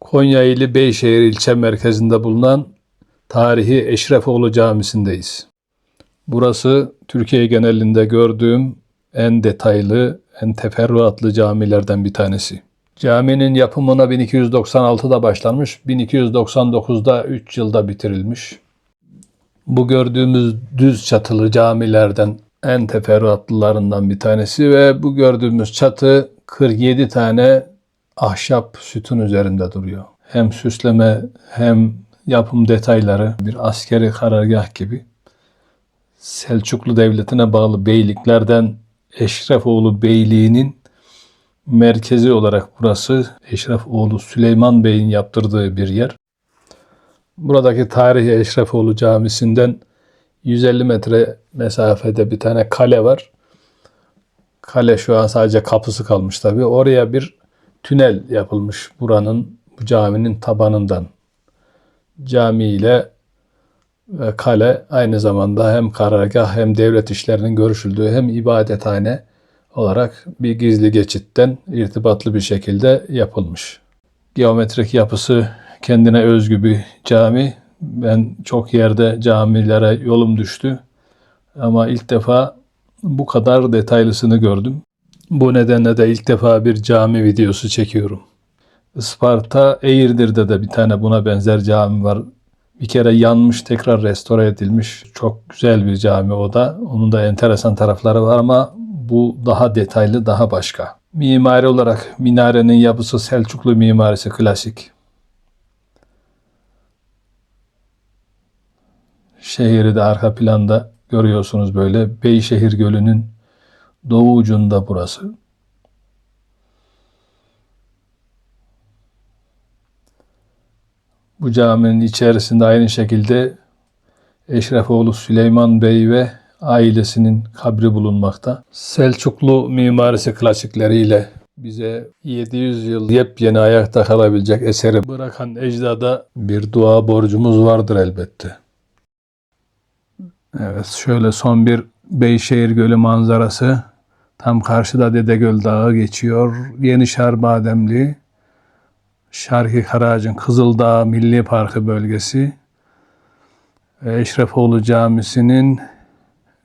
Konya ili Beyşehir ilçe merkezinde bulunan tarihi Eşrefoğlu Camisi'ndeyiz. Burası Türkiye genelinde gördüğüm en detaylı, en teferruatlı camilerden bir tanesi. Caminin yapımına 1296'da başlanmış, 1299'da 3 yılda bitirilmiş. Bu gördüğümüz düz çatılı camilerden en teferruatlılarından bir tanesi ve bu gördüğümüz çatı 47 tane ahşap sütun üzerinde duruyor. Hem süsleme hem yapım detayları bir askeri karargah gibi. Selçuklu Devleti'ne bağlı beyliklerden Eşrefoğlu Beyliği'nin merkezi olarak burası Eşrefoğlu Süleyman Bey'in yaptırdığı bir yer. Buradaki tarihi Eşrefoğlu Camisi'nden 150 metre mesafede bir tane kale var. Kale şu an sadece kapısı kalmış tabii. Oraya bir tünel yapılmış buranın, bu caminin tabanından. Cami ile ve kale aynı zamanda hem karargah hem devlet işlerinin görüşüldüğü hem ibadethane olarak bir gizli geçitten irtibatlı bir şekilde yapılmış. Geometrik yapısı kendine özgü bir cami. Ben çok yerde camilere yolum düştü. Ama ilk defa bu kadar detaylısını gördüm. Bu nedenle de ilk defa bir cami videosu çekiyorum. Isparta Eğirdir'de de bir tane buna benzer cami var. Bir kere yanmış tekrar restore edilmiş. Çok güzel bir cami o da. Onun da enteresan tarafları var ama bu daha detaylı, daha başka. Mimari olarak minarenin yapısı Selçuklu mimarisi klasik. Şehri de arka planda görüyorsunuz böyle. Beyşehir Gölü'nün doğu ucunda burası. Bu caminin içerisinde aynı şekilde Eşrefoğlu Süleyman Bey ve ailesinin kabri bulunmakta. Selçuklu mimarisi klasikleriyle bize 700 yıl yepyeni ayakta kalabilecek eseri bırakan ecdada bir dua borcumuz vardır elbette. Evet şöyle son bir Beyşehir Gölü manzarası. Tam karşıda Dedegöl Dağı geçiyor. Yenişehir Bademli. Şarkı Karacın Kızıldağ Milli Parkı bölgesi. Eşrefoğlu Camisi'nin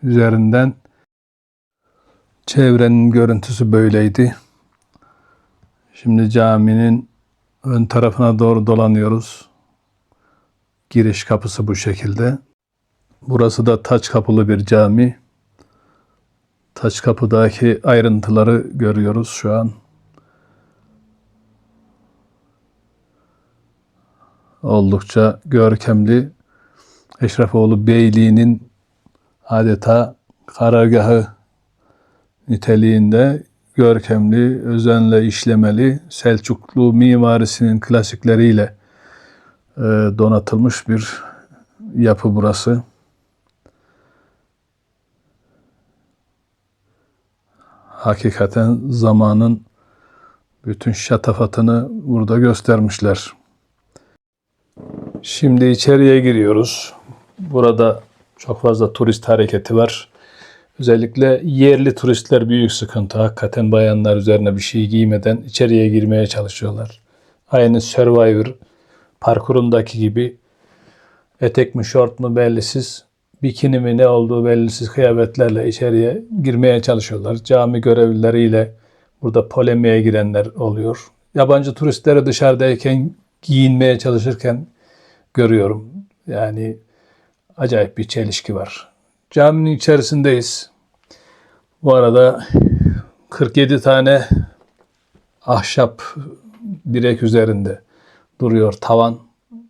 üzerinden çevrenin görüntüsü böyleydi. Şimdi caminin ön tarafına doğru dolanıyoruz. Giriş kapısı bu şekilde. Burası da taç kapılı bir cami. Taç kapıdaki ayrıntıları görüyoruz şu an. Oldukça görkemli Eşrefoğlu Beyliği'nin adeta karargahı niteliğinde görkemli, özenle işlemeli Selçuklu mimarisinin klasikleriyle e, donatılmış bir yapı burası. Hakikaten zamanın bütün şatafatını burada göstermişler. Şimdi içeriye giriyoruz. Burada çok fazla turist hareketi var. Özellikle yerli turistler büyük sıkıntı. Hakikaten bayanlar üzerine bir şey giymeden içeriye girmeye çalışıyorlar. Aynı Survivor parkurundaki gibi etek mi şort mu bellisiz, bikini mi ne olduğu bellisiz kıyafetlerle içeriye girmeye çalışıyorlar. Cami görevlileriyle burada polemiğe girenler oluyor. Yabancı turistleri dışarıdayken giyinmeye çalışırken görüyorum. Yani acayip bir çelişki var. Caminin içerisindeyiz. Bu arada 47 tane ahşap direk üzerinde duruyor tavan.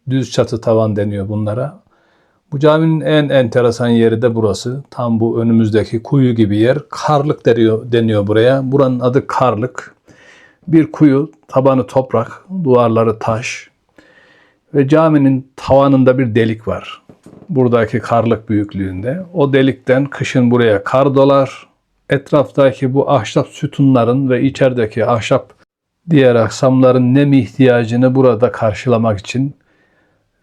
Düz çatı tavan deniyor bunlara. Bu caminin en enteresan yeri de burası. Tam bu önümüzdeki kuyu gibi yer. Karlık deniyor, deniyor buraya. Buranın adı Karlık. Bir kuyu, tabanı toprak, duvarları taş. Ve caminin tavanında bir delik var. Buradaki karlık büyüklüğünde. O delikten kışın buraya kar dolar. Etraftaki bu ahşap sütunların ve içerideki ahşap diğer aksamların nem ihtiyacını burada karşılamak için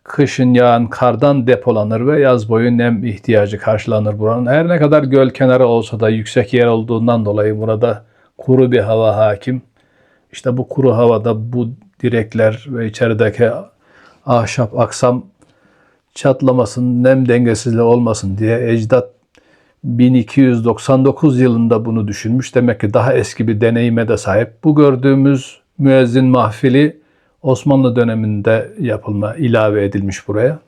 kışın yağan kardan depolanır ve yaz boyu nem ihtiyacı karşılanır buranın. Her ne kadar göl kenarı olsa da yüksek yer olduğundan dolayı burada kuru bir hava hakim. İşte bu kuru havada bu direkler ve içerideki ahşap aksam çatlamasın, nem dengesizliği olmasın diye ecdat 1299 yılında bunu düşünmüş. Demek ki daha eski bir deneyime de sahip. Bu gördüğümüz müezzin mahfili Osmanlı döneminde yapılma, ilave edilmiş buraya.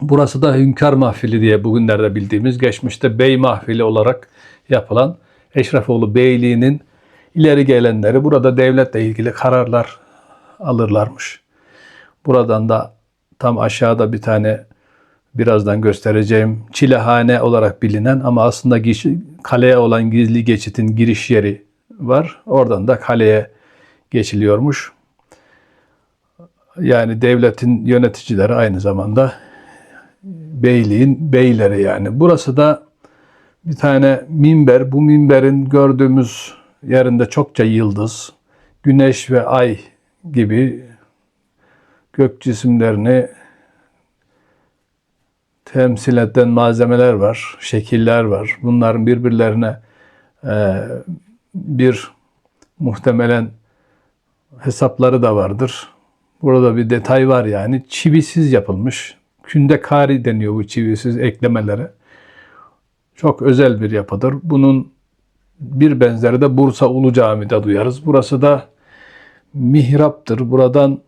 Burası da Hünkar Mahfili diye bugünlerde bildiğimiz, geçmişte Bey Mahfili olarak yapılan Eşrefoğlu Beyliği'nin ileri gelenleri burada devletle ilgili kararlar alırlarmış. Buradan da tam aşağıda bir tane birazdan göstereceğim çilehane olarak bilinen ama aslında kaleye olan gizli geçitin giriş yeri var. Oradan da kaleye geçiliyormuş. Yani devletin yöneticileri aynı zamanda beyliğin beyleri yani. Burası da bir tane minber. Bu minberin gördüğümüz yerinde çokça yıldız, güneş ve ay gibi gök cisimlerini temsil eden malzemeler var, şekiller var. Bunların birbirlerine e, bir muhtemelen hesapları da vardır. Burada bir detay var yani. Çivisiz yapılmış. Kündekari deniyor bu çivisiz eklemelere. Çok özel bir yapıdır. Bunun bir benzeri de Bursa Ulu Cami'de duyarız. Burası da mihraptır. Buradan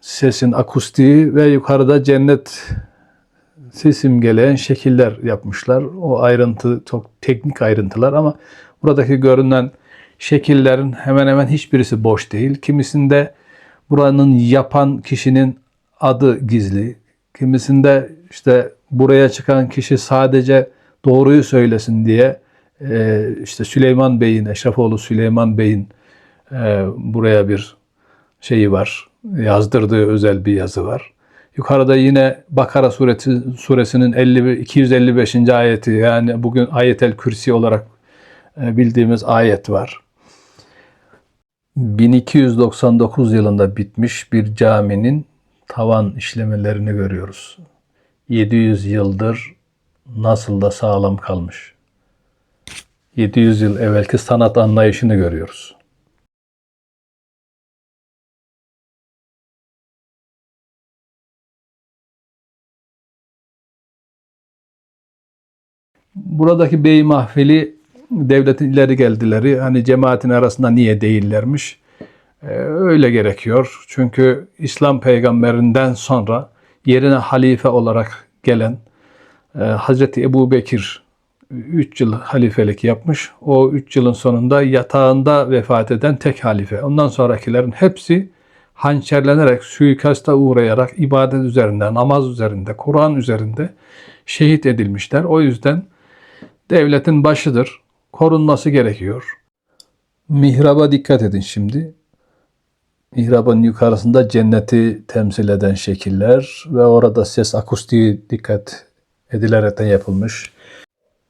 sesin akustiği ve yukarıda cennet simgeleyen şekiller yapmışlar. O ayrıntı çok teknik ayrıntılar ama buradaki görünen şekillerin hemen hemen hiçbirisi boş değil. Kimisinde buranın yapan kişinin adı gizli. Kimisinde işte buraya çıkan kişi sadece doğruyu söylesin diye e, işte Süleyman Bey'in, Eşrefoğlu Süleyman Bey'in e, buraya bir şeyi var. Yazdırdığı özel bir yazı var. Yukarıda yine Bakara suresi, suresinin 50, 255. ayeti yani bugün ayetel kürsi olarak e, bildiğimiz ayet var. 1299 yılında bitmiş bir caminin tavan işlemelerini görüyoruz. 700 yıldır nasıl da sağlam kalmış. 700 yıl evvelki sanat anlayışını görüyoruz. Buradaki bey mahfili devletin ileri geldileri hani cemaatin arasında niye değillermiş? Ee, öyle gerekiyor. Çünkü İslam peygamberinden sonra yerine halife olarak gelen e, Hazreti Ebu Bekir 3 yıl halifelik yapmış. O 3 yılın sonunda yatağında vefat eden tek halife. Ondan sonrakilerin hepsi hançerlenerek, suikasta uğrayarak ibadet üzerinde, namaz üzerinde, Kur'an üzerinde şehit edilmişler. O yüzden devletin başıdır. Korunması gerekiyor. Mihraba dikkat edin şimdi. Mihrabın yukarısında cenneti temsil eden şekiller ve orada ses akustiği dikkat edilerekten yapılmış.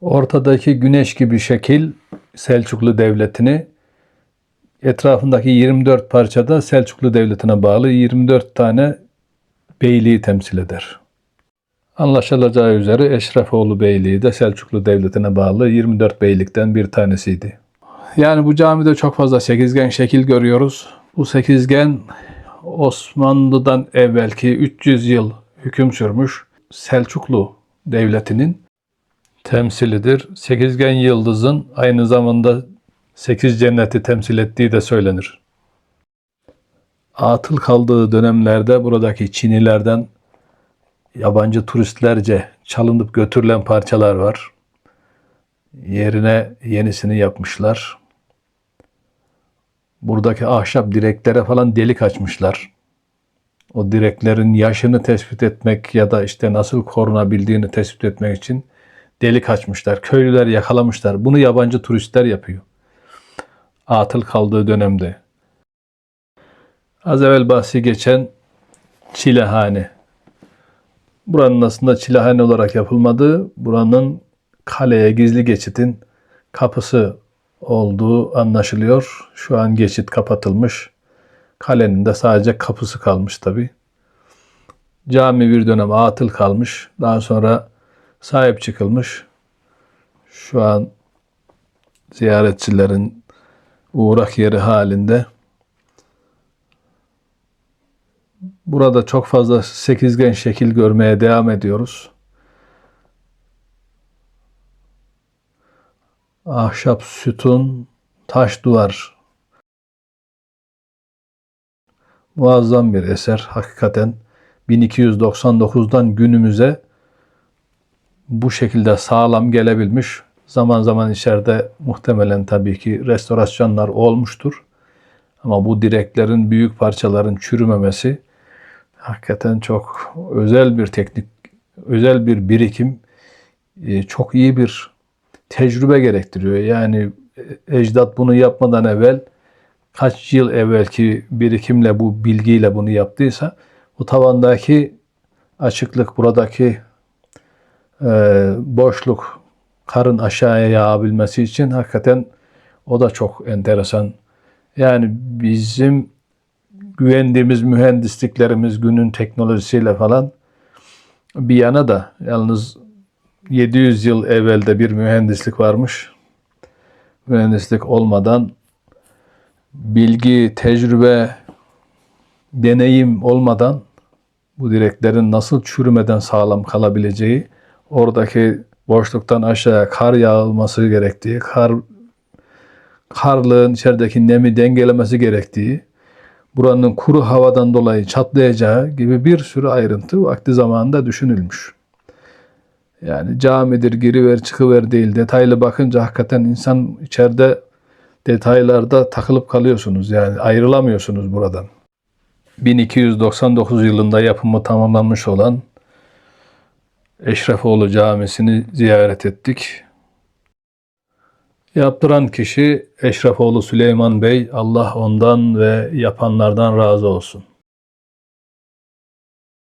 Ortadaki güneş gibi şekil Selçuklu Devleti'ni etrafındaki 24 parçada Selçuklu Devleti'ne bağlı 24 tane beyliği temsil eder. Anlaşılacağı üzere Eşrefoğlu Beyliği de Selçuklu Devleti'ne bağlı 24 beylikten bir tanesiydi. Yani bu camide çok fazla sekizgen şekil görüyoruz. Bu sekizgen Osmanlı'dan evvelki 300 yıl hüküm sürmüş Selçuklu Devleti'nin temsilidir. Sekizgen yıldızın aynı zamanda sekiz cenneti temsil ettiği de söylenir. Atıl kaldığı dönemlerde buradaki Çinilerden yabancı turistlerce çalınıp götürülen parçalar var. Yerine yenisini yapmışlar. Buradaki ahşap direklere falan delik açmışlar. O direklerin yaşını tespit etmek ya da işte nasıl korunabildiğini tespit etmek için delik açmışlar. Köylüler yakalamışlar. Bunu yabancı turistler yapıyor. Atıl kaldığı dönemde. Az evvel bahsi geçen Çilehane. Buranın aslında çilehane olarak yapılmadığı, buranın kaleye gizli geçitin kapısı olduğu anlaşılıyor. Şu an geçit kapatılmış. Kalenin de sadece kapısı kalmış tabi. Cami bir dönem atıl kalmış. Daha sonra sahip çıkılmış. Şu an ziyaretçilerin uğrak yeri halinde. Burada çok fazla sekizgen şekil görmeye devam ediyoruz. Ahşap sütun, taş duvar. Muazzam bir eser hakikaten. 1299'dan günümüze bu şekilde sağlam gelebilmiş. Zaman zaman içeride muhtemelen tabii ki restorasyonlar olmuştur. Ama bu direklerin büyük parçaların çürümemesi hakikaten çok özel bir teknik, özel bir birikim, e, çok iyi bir tecrübe gerektiriyor. Yani e, ecdat bunu yapmadan evvel kaç yıl evvelki birikimle bu bilgiyle bunu yaptıysa bu tavandaki açıklık, buradaki e, boşluk, karın aşağıya yağabilmesi için hakikaten o da çok enteresan. Yani bizim güvendiğimiz mühendisliklerimiz günün teknolojisiyle falan bir yana da yalnız 700 yıl evvelde bir mühendislik varmış. Mühendislik olmadan bilgi, tecrübe, deneyim olmadan bu direklerin nasıl çürümeden sağlam kalabileceği, oradaki boşluktan aşağıya kar yağılması gerektiği, kar karlığın içerideki nemi dengelemesi gerektiği, buranın kuru havadan dolayı çatlayacağı gibi bir sürü ayrıntı vakti zamanında düşünülmüş. Yani camidir, giriver çıkıver değil. Detaylı bakınca hakikaten insan içeride detaylarda takılıp kalıyorsunuz. Yani ayrılamıyorsunuz buradan. 1299 yılında yapımı tamamlanmış olan Eşrefoğlu Camisi'ni ziyaret ettik. Yaptıran kişi Eşrefoğlu Süleyman Bey. Allah ondan ve yapanlardan razı olsun.